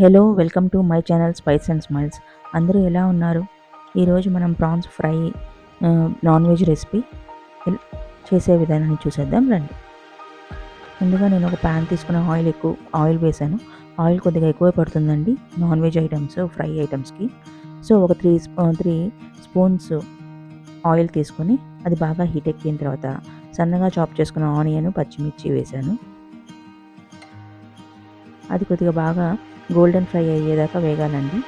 Hello welcome to my channel spice and smiles. అందరూ ఎలా ఉన్నారు? ఈరోజు మనం prawns fry non veg recipe చేసే విధానాన్ని చూసేద్దాం రండి. ముందుగా నేను ఒక ప్యాన్ తీసుకున్న ఆయిల్ ఎక్కువ ఆయిల్ వేసాను. ఆయిల్ కొద్దిగా ఎక్కువ పడుతుందండి నాన్ వెజ్ ఐటమ్స్ ఫ్రై ఐటమ్స్కి. సో ఒక త్రీ త్రీ స్పూన్స్ ఆయిల్ తీసుకొని అది బాగా హీట్ ఎక్కిన తర్వాత సన్నగా చాప్ చేసుకున్న ఆనియన్ పచ్చిమిర్చి వేసాను. అది కొద్దిగా బాగా గోల్డెన్ ఫ్రై అయ్యేదాకా వేగాలండి.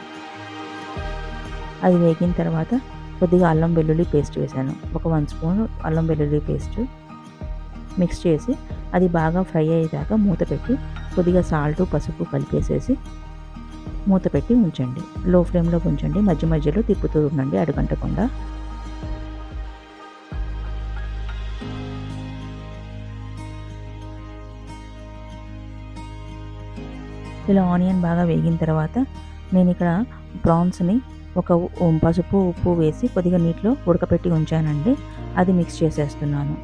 అది వేగిన తర్వాత కొద్దిగా అల్లం వెల్లుల్లి పేస్ట్ వేసాను. ఒక వన్ స్పూన్ అల్లం వెల్లుల్లి పేస్ట్ మిక్స్ చేసి అది బాగా ఫ్రై అయ్యేదాకా మూత పెట్టి కొద్దిగా సాల్ట్ పసుపు కలిపేసేసి మూత పెట్టి ఉంచండి. లో ఫ్లేమ్లో ఉంచండి. మధ్య మధ్యలో తిప్పుతూ ఉండండి అడుగంటకుండా ఇలా ఆనియన్ బాగా వేగిన తర్వాత నేను ఇక్కడ ప్రాన్స్ని ఒక పసుపు ఉప్పు వేసి కొద్దిగా నీటిలో ఉడకపెట్టి ఉంచానండి. అది మిక్స్ చేసేస్తున్నాను.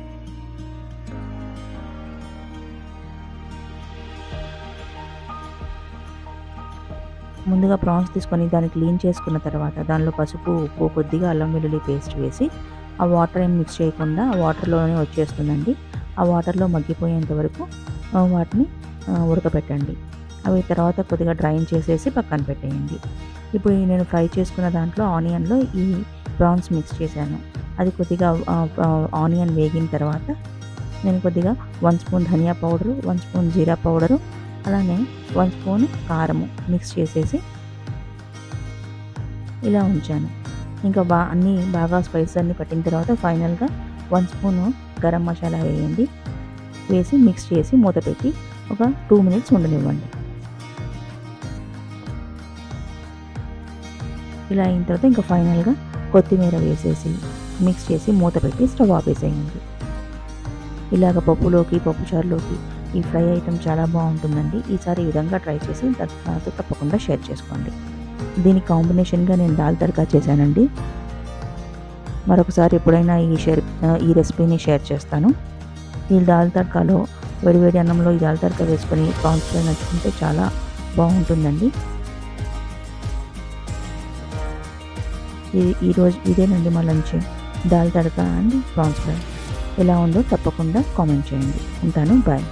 ముందుగా ప్రాన్స్ తీసుకొని దాన్ని క్లీన్ చేసుకున్న తర్వాత దానిలో పసుపు ఉప్పు కొద్దిగా అల్లం వెల్లుల్లి పేస్ట్ వేసి ఆ వాటర్ ఏం మిక్స్ చేయకుండా ఆ వాటర్లోనే వచ్చేస్తుందండి. ఆ వాటర్లో మగ్గిపోయేంత వరకు వాటిని ఉడకపెట్టండి. అవి తర్వాత కొద్దిగా డ్రైన్ చేసేసి పక్కన పెట్టేయండి. ఇప్పుడు నేను ఫ్రై చేసుకున్న దాంట్లో ఆనియన్లో ఈ ప్రాన్స్ మిక్స్ చేశాను. అది కొద్దిగా ఆనియన్ వేగిన తర్వాత నేను కొద్దిగా వన్ స్పూన్ ధనియా పౌడరు వన్ స్పూన్ జీరా పౌడరు అలానే వన్ స్పూన్ కారము మిక్స్ చేసేసి ఇలా ఉంచాను. ఇంకా బా అన్నీ బాగా స్పైసెస్ అన్నీ పట్టిన తర్వాత ఫైనల్గా వన్ స్పూను గరం మసాలా వేయండి. వేసి మిక్స్ చేసి మూత పెట్టి ఒక టూ మినిట్స్ ఉండనివ్వండి. ఇలా అయిన తర్వాత ఇంకా ఫైనల్గా కొత్తిమీర వేసేసి మిక్స్ చేసి మూత పెట్టి స్టవ్ ఆపేసేయండి ఇలాగ పప్పులోకి పప్పుచారులోకి ఈ ఫ్రై ఐటమ్ చాలా బాగుంటుందండి. ఈసారి ఈ విధంగా ట్రై చేసి తర్వాత నాతో తప్పకుండా షేర్ చేసుకోండి. దీని కాంబినేషన్గా నేను దాల్ తడకా చేశానండి. మరొకసారి ఎప్పుడైనా ఈ షేర్ ఈ రెసిపీని షేర్ చేస్తాను. ఈ దాల్ తడకాలో వేడివేడి అన్నంలో ఈ దాల్ తడకా వేసుకొని ప్రాన్స్ నచ్చుకుంటే చాలా బాగుంటుందండి. ఇది ఈరోజు ఇదేనండి మా lunch. Dal tadka and prawns fry. ఎలా ఉందో తప్పకుండా కామెంట్ చేయండి. ఉంటాను. బాయ్.